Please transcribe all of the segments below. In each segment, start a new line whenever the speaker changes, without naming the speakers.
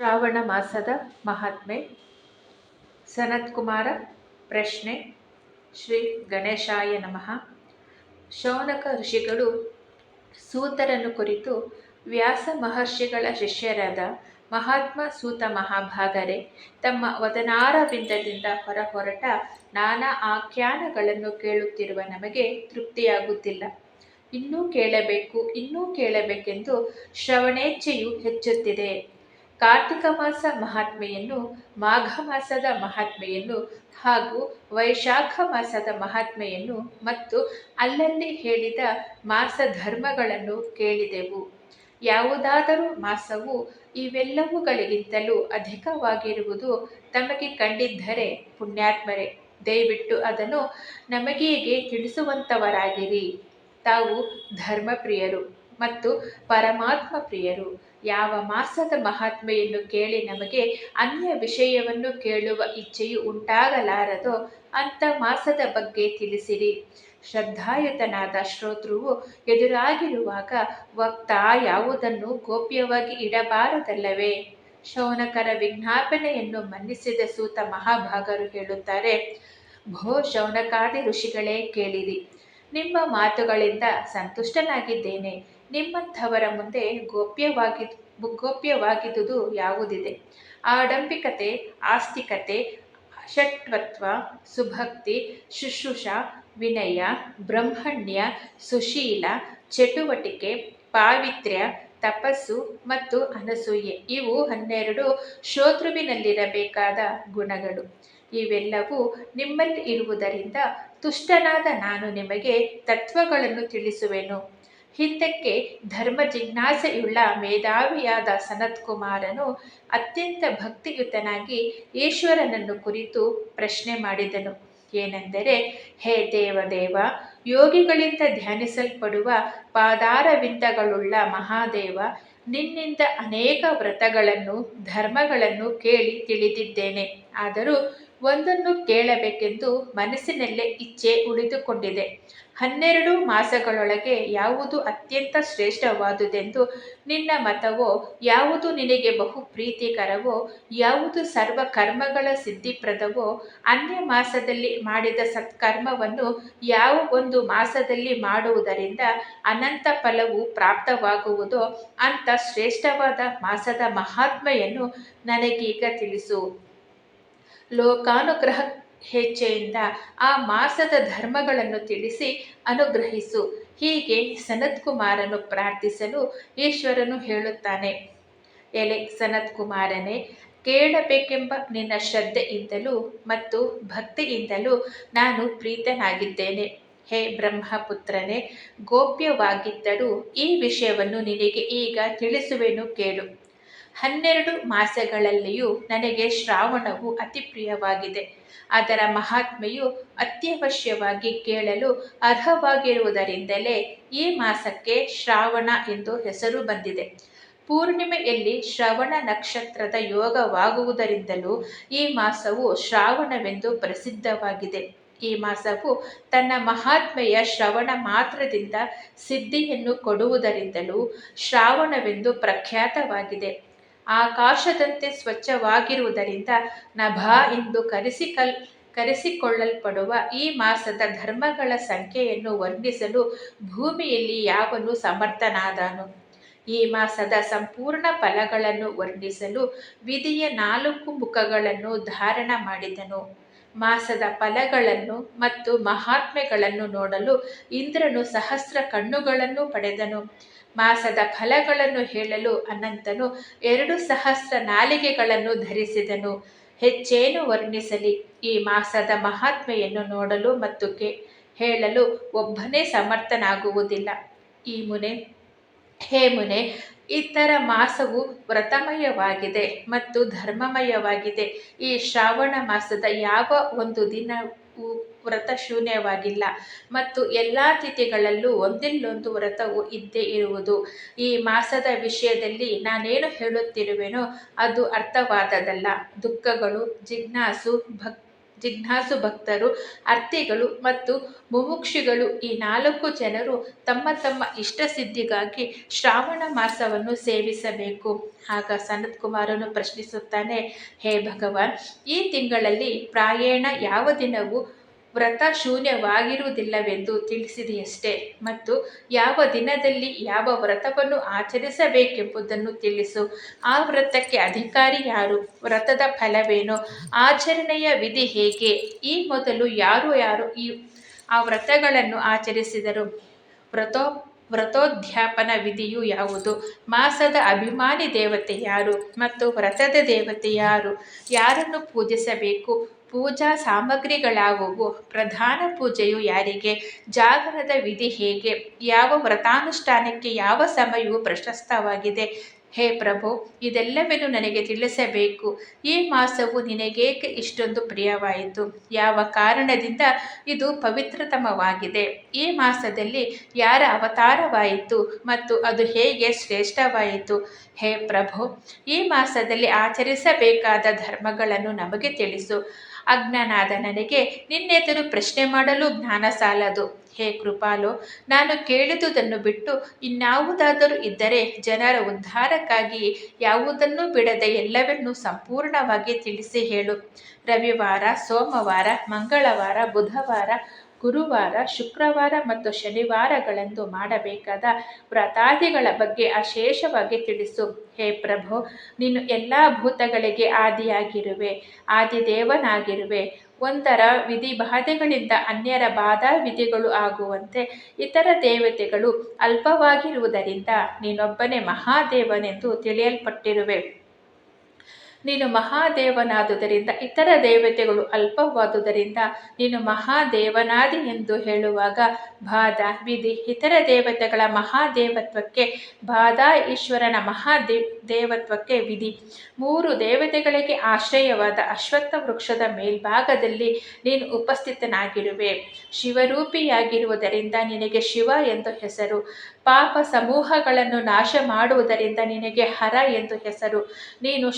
ಶ್ರಾವಣ ಮಾಸದ ಮಹಾತ್ಮೆ ಸನತ್ಕುಮಾರ ಪ್ರಶ್ನೆ, ಶ್ರೀ ಗಣೇಶಾಯ ನಮಃ. ಶೌನಕ ಋಷಿಗಳು ಸೂತರನ್ನು ಕುರಿತು ವ್ಯಾಸ ಮಹರ್ಷಿಗಳ ಶಿಷ್ಯರಾದ ಮಹಾತ್ಮ ಸೂತ ಮಹಾಭಾಗರೆ ತಮ್ಮ ವದನಾರ ವದನಾರವಿಂದದಿಂದ ಹೊರಹೊರಟ ನಾನಾ ಆಖ್ಯಾನಗಳನ್ನು ಕೇಳುತ್ತಿರುವ ನಮಗೆ ತೃಪ್ತಿಯಾಗುತ್ತಿಲ್ಲ. ಇನ್ನೂ ಕೇಳಬೇಕು, ಇನ್ನೂ ಕೇಳಬೇಕೆಂದು ಶ್ರವಣೇಚ್ಛೆಯು ಹೆಚ್ಚುತ್ತಿದೆ. ಕಾರ್ತಿಕ ಮಾಸ ಮಹಾತ್ಮೆಯನ್ನು, ಮಾಘ ಮಾಸದ ಮಹಾತ್ಮೆಯನ್ನು ಹಾಗೂ ವೈಶಾಖ ಮಾಸದ ಮಹಾತ್ಮೆಯನ್ನು ಮತ್ತು ಅಲ್ಲಲ್ಲಿ ಹೇಳಿದ ಮಾಸ ಧರ್ಮಗಳನ್ನು ಕೇಳಿದೆವು. ಯಾವುದಾದರೂ ಮಾಸವು ಇವೆಲ್ಲವುಗಳಿಗಿಂತಲೂ ಅಧಿಕವಾಗಿರುವುದು ತಮಗೆ ಕಂಡಿದ್ದರೆ ಪುಣ್ಯಾತ್ಮರೇ, ದಯವಿಟ್ಟು ಅದನ್ನು ನಮಗೇಗೆ ತಿಳಿಸುವಂಥವರಾಗಿರಿ ತಾವು ಧರ್ಮಪ್ರಿಯರು. ಮತ್ತು ಪರಮಾತ್ಮ ಪ್ರಿಯರು, ಯಾವ ಮಾಸದ ಮಹಾತ್ಮೆಯನ್ನು ಕೇಳಿ ನಮಗೆ ಅನ್ಯ ವಿಷಯವನ್ನು ಕೇಳುವ ಇಚ್ಛೆಯು ಉಂಟಾಗಲಾರದೋ ಅಂಥ ಮಾಸದ ಬಗ್ಗೆ ತಿಳಿಸಿರಿ. ಶ್ರದ್ಧಾಯುತನಾದ ಶ್ರೋತೃವು ಎದುರಾಗಿರುವಾಗ ವಕ್ತ ಯಾವುದನ್ನು ಗೋಪ್ಯವಾಗಿ ಇಡಬಾರದಲ್ಲವೇ? ಶೌನಕರ ವಿಜ್ಞಾಪನೆಯನ್ನು ಮನ್ನಿಸಿದ ಸೂತ ಮಹಾಭಾಗರು ಹೇಳುತ್ತಾರೆ, ಭೋ ಶೌನಕಾದಿ ಋಷಿಗಳೇ ಕೇಳಿರಿ. ನಿಮ್ಮ ಮಾತುಗಳಿಂದ ಸಂತುಷ್ಟನಾಗಿದ್ದೇನೆ. ನಿಮ್ಮಂಥವರ ಮುಂದೆ ಗೋಪ್ಯವಾಗಿ ಗೋಪ್ಯವಾಗಿದ್ದುದು ಯಾವುದಿದೆ? ಆಡಂಬಿಕತೆ, ಆಸ್ತಿಕತೆ ಷಟ್ವತ್ವ ಸುಭಕ್ತಿ, ಶುಶ್ರೂಷ, ವಿನಯ, ಬ್ರಹ್ಮಣ್ಯ, ಸುಶೀಲ, ಚಟುವಟಿಕೆ, ಪಾವಿತ್ರ್ಯ, ತಪಸ್ಸು ಮತ್ತು ಅನಸೂಯೆ ಇವು ಹನ್ನೆರಡು ಶೋತೃವಿನಲ್ಲಿರಬೇಕಾದ ಗುಣಗಳು. ಇವೆಲ್ಲವೂ ನಿಮ್ಮಲ್ಲಿ ಇರುವುದರಿಂದ ತುಷ್ಟನಾದ ನಾನು ನಿಮಗೆ ತತ್ವಗಳನ್ನು ತಿಳಿಸುವೆನು. ಹಿಂದಕ್ಕೆ ಧರ್ಮ ಜಿಜ್ಞಾಸೆಯುಳ್ಳ ಮೇಧಾವಿಯಾದ ಸನತ್ಕುಮಾರನು ಅತ್ಯಂತ ಭಕ್ತಿಯುತನಾಗಿ ಈಶ್ವರನನ್ನು ಕುರಿತು ಪ್ರಶ್ನೆ ಮಾಡಿದನು. ಏನೆಂದರೆ, ಹೇ ದೇವದೇವ, ಯೋಗಿಗಳಿಂದ ಧ್ಯಾನಿಸಲ್ಪಡುವ ಪಾದಾರವಿಂದಗಳುಳ್ಳ ಮಹಾದೇವ, ನಿನ್ನಿಂದ ಅನೇಕ ವ್ರತಗಳನ್ನು, ಧರ್ಮಗಳನ್ನು ಕೇಳಿ ತಿಳಿದಿದ್ದೇನೆ. ಆದರೂ ಒಂದನ್ನು ಕೇಳಬೇಕೆಂದು ಮನಸ್ಸಿನಲ್ಲೇ ಇಚ್ಛೆ ಉಳಿದುಕೊಂಡಿದೆ. ಹನ್ನೆರಡು ಮಾಸಗಳೊಳಗೆ ಯಾವುದು ಅತ್ಯಂತ ಶ್ರೇಷ್ಠವಾದುದೆಂದು ನಿನ್ನ ಮತವೋ, ಯಾವುದು ನಿನಗೆ ಬಹು ಪ್ರೀತಿಕರವೋ, ಯಾವುದು ಸರ್ವ ಕರ್ಮಗಳ ಸಿದ್ಧಿಪ್ರದವೋ, ಅನ್ಯ ಮಾಸದಲ್ಲಿ ಮಾಡಿದ ಸತ್ಕರ್ಮವನ್ನು ಯಾವ ಒಂದು ಮಾಸದಲ್ಲಿ ಮಾಡುವುದರಿಂದ ಅನಂತ ಫಲವು ಪ್ರಾಪ್ತವಾಗುವುದೋ, ಅಂಥ ಶ್ರೇಷ್ಠವಾದ ಮಾಸದ ಮಹಾತ್ಮೆಯನ್ನು ನನಗೀಗ ತಿಳಿಸು. ಲೋಕಾನುಗ್ರಹ ಹೆಜ್ಜೆಯಿಂದ ಆ ಮಾಸದ ಧರ್ಮಗಳನ್ನು ತಿಳಿಸಿ ಅನುಗ್ರಹಿಸು. ಹೀಗೆ ಸನತ್ಕುಮಾರನು ಪ್ರಾರ್ಥಿಸಲು ಈಶ್ವರನು ಹೇಳುತ್ತಾನೆ, ಎಲೆ ಸನತ್ಕುಮಾರನೇ, ಕೇಳಬೇಕೆಂಬ ನಿನ್ನ ಶ್ರದ್ಧೆಯಿಂದಲೂ ಮತ್ತು ಭಕ್ತಿಯಿಂದಲೂ ನಾನು ಪ್ರೀತನಾಗಿದ್ದೇನೆ. ಹೇ ಬ್ರಹ್ಮಪುತ್ರನೇ, ಗೋಪ್ಯವಾಗಿದ್ದರೂ ಈ ವಿಷಯವನ್ನು ನಿನಗೆ ಈಗ ತಿಳಿಸುವೆನು ಕೇಳು. ಹನ್ನೆರಡು ಮಾಸಗಳಲ್ಲಿಯೂ ನನಗೆ ಶ್ರಾವಣವು ಅತಿ ಪ್ರಿಯವಾಗಿದೆ. ಅದರ ಮಹಾತ್ಮೆಯು ಅತ್ಯವಶ್ಯವಾಗಿ ಕೇಳಲು ಅರ್ಹವಾಗಿರುವುದರಿಂದಲೇ ಈ ಮಾಸಕ್ಕೆ ಶ್ರಾವಣ ಎಂದು ಹೆಸರು ಬಂದಿದೆ. ಪೂರ್ಣಿಮೆಯಲ್ಲಿ ಶ್ರವಣ ನಕ್ಷತ್ರದ ಯೋಗವಾಗುವುದರಿಂದಲೂ ಈ ಮಾಸವು ಶ್ರಾವಣವೆಂದು ಪ್ರಸಿದ್ಧವಾಗಿದೆ. ಈ ಮಾಸವು ತನ್ನ ಮಹಾತ್ಮೆಯ ಶ್ರವಣ ಮಾತ್ರದಿಂದ ಸಿದ್ಧಿಯನ್ನು ಕೊಡುವುದರಿಂದಲೂ ಶ್ರಾವಣವೆಂದು ಪ್ರಖ್ಯಾತವಾಗಿದೆ. ಆಕಾಶದಂತೆ ಸ್ವಚ್ಛವಾಗಿರುವುದರಿಂದ ನಭ ಎಂದು ಕರೆಸಿಕಲ್, ಕರೆಸಿಕೊಳ್ಳಲ್ಪಡುವ ಈ ಮಾಸದ ಧರ್ಮಗಳ ಸಂಖ್ಯೆಯನ್ನು ವರ್ಣಿಸಲು ಭೂಮಿಯಲ್ಲಿ ಯಾವನು ಸಮರ್ಥನಾದನು? ಈ ಮಾಸದ ಸಂಪೂರ್ಣ ಫಲಗಳನ್ನು ವರ್ಣಿಸಲು ವಿಧಿಯ ನಾಲ್ಕು ಮುಖಗಳನ್ನು ಧಾರಣ ಮಾಡಿದನು. ಮಾಸದ ಫಲಗಳನ್ನು ಮತ್ತು ಮಹಾತ್ಮೆಗಳನ್ನು ನೋಡಲು ಇಂದ್ರನು ಸಹಸ್ರ ಕಣ್ಣುಗಳನ್ನು ಪಡೆದನು. ಮಾಸದ ಫಲಗಳನ್ನು ಹೇಳಲು ಅನಂತನು ಎರಡು ಸಹಸ್ರ ನಾಲಿಗೆಗಳನ್ನು ಧರಿಸಿದನು. ಹೆಚ್ಚೇನು ವರ್ಣಿಸಲಿ, ಈ ಮಾಸದ ಮಹಾತ್ಮೆಯನ್ನು ನೋಡಲು ಮತ್ತು ಕೆ, ಹೇಳಲು ಒಬ್ಬನೇ ಸಮರ್ಥನಾಗುವುದಿಲ್ಲ. ಈ ಮುನೆ, ಹೇ ಮುನೆ, ಇತರ ಮಾಸವು ವ್ರತಮಯವಾಗಿದೆ ಮತ್ತು ಧರ್ಮಮಯವಾಗಿದೆ. ಈ ಶ್ರಾವಣ ಮಾಸದ ಯಾವ ಒಂದು ದಿನವೂ ವ್ರತ ಶೂನ್ಯವಾಗಿಲ್ಲ. ಮತ್ತು ಎಲ್ಲ ತಿಥಿಗಳಲ್ಲೂ ಒಂದಿಲ್ಲೊಂದು ವ್ರತವು ಇದ್ದೇ ಇರುವುದು. ಈ ಮಾಸದ ವಿಷಯದಲ್ಲಿ ನಾನೇನು ಹೇಳುತ್ತಿರುವೆನೋ ಅದು ಅರ್ಥವಾದದಲ್ಲ ದುಃಖಗಳು, ಜಿಜ್ಞಾಸು ಭಕ್, ಜಿಜ್ಞಾಸು ಭಕ್ತರು ಅರ್ಥಿಗಳು ಮತ್ತು ಮುಮುಕ್ಷಿಗಳು ಈ ನಾಲ್ಕು ಜನರು ತಮ್ಮ ತಮ್ಮ ಇಷ್ಟ ಸಿದ್ಧಿಗಾಗಿ ಶ್ರಾವಣ ಮಾಸವನ್ನು ಸೇವಿಸಬೇಕು. ಆಗ ಸನತ್ ಕುಮಾರನು ಪ್ರಶ್ನಿಸುತ್ತಾನೆ, ಹೇ ಭಗವಾನ್, ಈ ತಿಂಗಳಲ್ಲಿ ಪ್ರಾಯೇಣ ಯಾವ ದಿನವೂ ವ್ರತ ಶೂನ್ಯವಾಗಿರುವುದಿಲ್ಲವೆಂದು ತಿಳಿಸಿದೆಯಷ್ಟೇ. ಮತ್ತು ಯಾವ ದಿನದಲ್ಲಿ ಯಾವ ವ್ರತವನ್ನು ಆಚರಿಸಬೇಕೆಂಬುದನ್ನು ತಿಳಿಸು. ಆ ವ್ರತಕ್ಕೆ ಅಧಿಕಾರಿ ಯಾರು? ವ್ರತದ ಫಲವೇನು? ಆಚರಣೆಯ ವಿಧಿ ಹೇಗೆ? ಈ ಮೊದಲು ಯಾರು ಯಾರು ಈ, ಆ ವ್ರತಗಳನ್ನು ಆಚರಿಸಿದರು? ವ್ರತೋ ವ್ರತೋದ್ಯಾಪನ ವಿಧಿಯು ಯಾವುದು? ಮಾಸದ ಅಭಿಮಾನಿ ದೇವತೆ ಯಾರು ಮತ್ತು ವ್ರತದ ದೇವತೆ ಯಾರು? ಯಾರನ್ನು ಪೂಜಿಸಬೇಕು? ಪೂಜಾ ಸಾಮಗ್ರಿಗಳಾವುವು ಪ್ರಧಾನ ಪೂಜೆಯು ಯಾರಿಗೆ? ಜಾಗರದ ವಿಧಿ ಹೇಗೆ? ಯಾವ ವ್ರತಾನುಷ್ಠಾನಕ್ಕೆ ಯಾವ ಸಮಯವು ಪ್ರಶಸ್ತವಾಗಿದೆ? ಹೇ ಪ್ರಭು ಇದೆಲ್ಲವನ್ನೂ ನನಗೆ ತಿಳಿಸಬೇಕು. ಈ ಮಾಸವು ನಿನಗೇಕೆ ಇಷ್ಟೊಂದು ಪ್ರಿಯವಾಯಿತು? ಯಾವ ಕಾರಣದಿಂದ ಇದು ಪವಿತ್ರತಮವಾಗಿದೆ? ಈ ಮಾಸದಲ್ಲಿ ಯಾರ ಅವತಾರವಾಯಿತು ಮತ್ತು ಅದು ಹೇಗೆ ಶ್ರೇಷ್ಠವಾಯಿತು? ಹೇ ಪ್ರಭು, ಈ ಮಾಸದಲ್ಲಿ ಆಚರಿಸಬೇಕಾದ ಧರ್ಮಗಳನ್ನು ನಮಗೆ ತಿಳಿಸು. ಅಜ್ಞನಾದ ನನಗೆ ನಿನ್ನೆದುರು ಪ್ರಶ್ನೆ ಮಾಡಲು ಜ್ಞಾನ ಸಾಲದು. ಹೇ ಕೃಪಾಲು, ನಾನು ಕೇಳಿದುದನ್ನು ಬಿಟ್ಟು ಇನ್ಯಾವುದಾದರೂ ಇದ್ದರೆ ಜನರ ಉದ್ಧಾರಕ್ಕಾಗಿ ಯಾವುದನ್ನೂ ಬಿಡದೆ ಎಲ್ಲವನ್ನೂ ಸಂಪೂರ್ಣವಾಗಿ ತಿಳಿಸಿ ಹೇಳು. ರವಿವಾರ, ಸೋಮವಾರ, ಮಂಗಳವಾರ, ಬುಧವಾರ ಗುರುವಾರ, ಶುಕ್ರವಾರ ಮತ್ತು ಶನಿವಾರಗಳಂದು ಮಾಡಬೇಕಾದ ವ್ರತಾದಿಗಳ ಬಗ್ಗೆ ಅಶೇಷವಾಗಿ ತಿಳಿಸು. ಹೇ ಪ್ರಭು, ನೀನು ಎಲ್ಲ ಭೂತಗಳಿಗೆ ಆದಿಯಾಗಿರುವೆ, ಆದಿದೇವನಾಗಿರುವೆ. ಒಂದರ ವಿಧಿ ಬಾಧೆಗಳಿಂದ ಅನ್ಯರ ಬಾಧಾ ವಿಧಿಗಳು ಆಗುವಂತೆ ಇತರ ದೇವತೆಗಳು ಅಲ್ಪವಾಗಿರುವುದರಿಂದ ನೀನೊಬ್ಬನೇ ಮಹಾದೇವನೆಂದು ತಿಳಿಯಲ್ಪಟ್ಟಿರುವೆ. ನೀನು ಮಹಾದೇವನಾದುದರಿಂದ, ಇತರ ದೇವತೆಗಳು ಅಲ್ಪವಾದುದರಿಂದ ನೀನು ಮಹಾದೇವನಾದಿ ಎಂದು ಹೇಳುವಾಗ, ಬಾಧ, ವಿಧಿ, ಇತರ ದೇವತೆಗಳ ಮಹಾದೇವತ್ವಕ್ಕೆ ಬಾದಾ ಈಶ್ವರನ ಮಹಾದೇವ್ ದೇವತ್ವಕ್ಕೆ ವಿಧಿ. ಮೂರು ದೇವತೆಗಳಿಗೆ ಆಶ್ರಯವಾದ ಅಶ್ವತ್ಥ ವೃಕ್ಷದ ಮೇಲ್ಭಾಗದಲ್ಲಿ ನೀನು ಉಪಸ್ಥಿತನಾಗಿರುವೆ. ಶಿವರೂಪಿಯಾಗಿರುವುದರಿಂದ ನಿನಗೆ ಶಿವ ಎಂದು ಹೆಸರು. ಪಾಪ ಸಮೂಹಗಳನ್ನು ನಾಶ ಮಾಡುವುದರಿಂದ ನಿನಗೆ ಹರ ಎಂದು ಹೆಸರು. ನೀನು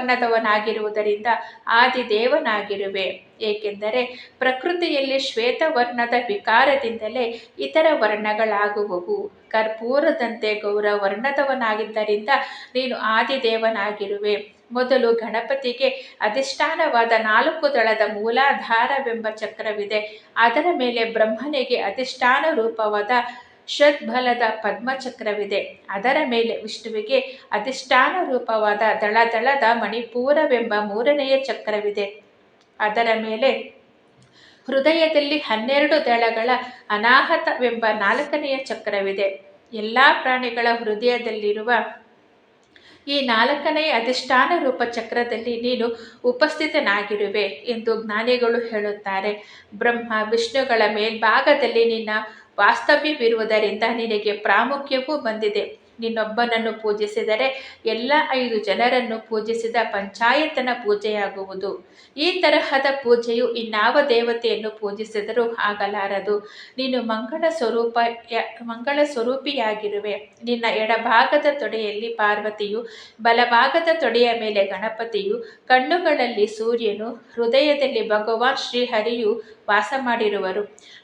ಶುಕ್ಲವರ್ಣದವನಾಗಿರುವುದರಿಂದ ಆದಿದೇವನಾಗಿರುವೆ. ಏಕೆಂದರೆ ಪ್ರಕೃತಿಯಲ್ಲಿ ಶ್ವೇತವರ್ಣದ ವಿಕಾರದಿಂದಲೇ ಇತರ ವರ್ಣಗಳಾಗುವವು. ಕರ್ಪೂರದಂತೆ ಗೌರವರ್ಣದವನಾಗಿದ್ದರಿಂದ ನೀನು ಆದಿದೇವನಾಗಿರುವೆ. ಮೊದಲು ಗಣಪತಿಗೆ ಅಧಿಷ್ಠಾನವಾದ ನಾಲ್ಕು ದಳದ ಮೂಲಾಧಾರವೆಂಬ ಚಕ್ರವಿದೆ. ಅದರ ಮೇಲೆ ಬ್ರಹ್ಮನಿಗೆ ಅಧಿಷ್ಠಾನ ರೂಪವಾದ ಷಡ್ಬಲದ ಪದ್ಮಚಕ್ರವಿದೆ. ಅದರ ಮೇಲೆ ವಿಷ್ಣುವಿಗೆ ಅಧಿಷ್ಠಾನ ರೂಪವಾದ ದಳದಳದ ಮಣಿಪೂರವೆಂಬ ಮೂರನೆಯ ಚಕ್ರವಿದೆ. ಅದರ ಮೇಲೆ ಹೃದಯದಲ್ಲಿ ಹನ್ನೆರಡು ದಳಗಳ ಅನಾಹತವೆಂಬ ನಾಲ್ಕನೆಯ ಚಕ್ರವಿದೆ. ಎಲ್ಲ ಪ್ರಾಣಿಗಳ ಹೃದಯದಲ್ಲಿರುವ ಈ ನಾಲ್ಕನೆಯ ಅಧಿಷ್ಠಾನ ರೂಪ ಚಕ್ರದಲ್ಲಿ ನೀನು ಉಪಸ್ಥಿತನಾಗಿರುವೆ ಎಂದು ಜ್ಞಾನಿಗಳು ಹೇಳುತ್ತಾರೆ. ಬ್ರಹ್ಮ, ವಿಷ್ಣುಗಳ ಮೇಲ್ಭಾಗದಲ್ಲಿ ನಿನ್ನ ವಾಸ್ತವ್ಯವಿರುವುದರಿಂದ ನಿನಗೆ ಪ್ರಾಮುಖ್ಯವೂ ಬಂದಿದೆ. ನಿನ್ನೊಬ್ಬನನ್ನು ಪೂಜಿಸಿದರೆ ಎಲ್ಲ ಐದು ಜನರನ್ನು ಪೂಜಿಸಿದ ಪಂಚಾಯತನ ಪೂಜೆಯಾಗುವುದು. ಈ ತರಹದ ಪೂಜೆಯು ಇನ್ನಾವ ದೇವತೆಯನ್ನು ಪೂಜಿಸಿದರೂ ಆಗಲಾರದು. ನೀನು ಮಂಗಳ ಸ್ವರೂಪ, ಮಂಗಳ ಸ್ವರೂಪಿಯಾಗಿರುವೆ. ನಿನ್ನ ಎಡಭಾಗದ ತೊಡೆಯಲ್ಲಿ ಪಾರ್ವತಿಯು, ಬಲಭಾಗದ ತೊಡೆಯ ಮೇಲೆ ಗಣಪತಿಯು, ಕಣ್ಣುಗಳಲ್ಲಿ ಸೂರ್ಯನು, ಹೃದಯದಲ್ಲಿ ಭಗವಾನ್ ಶ್ರೀಹರಿಯು ವಾಸ ಮಾಡಿರುವರು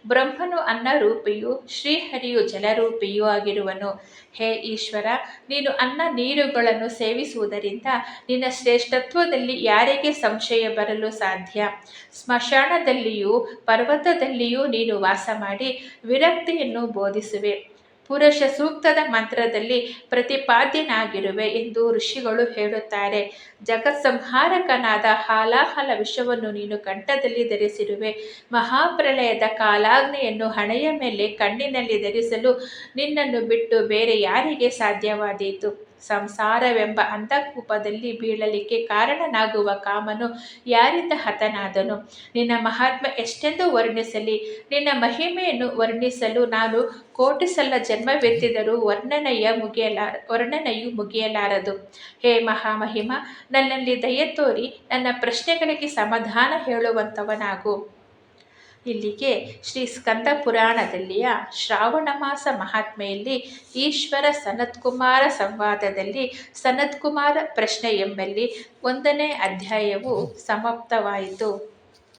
ಬ್ರಹ್ಮನು ಅನ್ನರೂಪಿಯು, ಶ್ರೀಹರಿಯು ಜಲರೂಪಿಯೂ ಆಗಿರುವನು. ಹೇ ಈಶ್ವರ, ನೀನು ಅನ್ನ ನೀರುಗಳನ್ನು ಸೇವಿಸುವುದರಿಂದ ನಿನ್ನ ಶ್ರೇಷ್ಠತ್ವದಲ್ಲಿ ಯಾರಿಗೆ ಸಂಶಯ ಬರಲು ಸಾಧ್ಯ? ಸ್ಮಶಾನದಲ್ಲಿಯೂ ಪರ್ವತದಲ್ಲಿಯೂ ನೀನು ವಾಸ ಮಾಡಿ ವಿರಕ್ತಿಯನ್ನು ಬೋಧಿಸುವೆ. ಪುರುಷ ಸೂಕ್ತದ ಮಂತ್ರದಲ್ಲಿ ಪ್ರತಿಪಾದ್ಯನಾಗಿರುವೆ ಎಂದು ಋಷಿಗಳು ಹೇಳುತ್ತಾರೆ. ಜಗತ್ಸಂಹಾರಕನಾದ ಹಾಲಾಹಲ ವಿಷವನ್ನು ನೀನು ಕಂಠದಲ್ಲಿ ಧರಿಸಿರುವೆ. ಮಹಾಪ್ರಳಯದ ಕಾಲಾಗ್ನೆಯನ್ನು ಹಣೆಯ ಮೇಲೆ ಕಣ್ಣಿನಲ್ಲಿ ಧರಿಸಲು ನಿನ್ನನ್ನು ಬಿಟ್ಟು ಬೇರೆ ಯಾರಿಗೆ ಸಾಧ್ಯವಾದೀತು? ಸಂಸಾರವೆಂಬ ಅಂತಕೂಪದಲ್ಲಿ ಬೀಳಲಿಕ್ಕೆ ಕಾರಣನಾಗುವ ಕಾಮನು ಯಾರಿಂದ ಹತನಾದನು? ನಿನ್ನ ಮಹಾತ್ಮ ಎಷ್ಟೆಂದು ವರ್ಣಿಸಲಿ? ನಿನ್ನ ಮಹಿಮೆಯನ್ನು ವರ್ಣಿಸಲು ನಾನು ಕೋಟಿ ಸಲ ಜನ್ಮವೆತ್ತಿದರೂ ವರ್ಣನೆಯ ಮುಗಿಯಲಾರ ವರ್ಣನೆಯು ಮುಗಿಯಲಾರದು. ಹೇ ಮಹಾಮಹಿಮ, ನನ್ನಲ್ಲಿ ದಯೆ ತೋರಿ ನನ್ನ ಪ್ರಶ್ನೆಗಳಿಗೆ ಸಮಾಧಾನ ಹೇಳುವಂಥವನಾಗು ಇಲ್ಲಿಗೆ ಶ್ರೀ ಸ್ಕಂದ ಪುರಾಣದಲ್ಲಿಯ ಶ್ರಾವಣ ಮಾಸ ಮಹಾತ್ಮೆಯಲ್ಲಿ ಈಶ್ವರ ಸನತ್ಕುಮಾರ ಸಂವಾದದಲ್ಲಿ ಸನತ್ಕುಮಾರ ಪ್ರಶ್ನೆ ಎಂಬಲ್ಲಿ ಒಂದನೇ ಅಧ್ಯಾಯವು ಸಮಾಪ್ತವಾಯಿತು.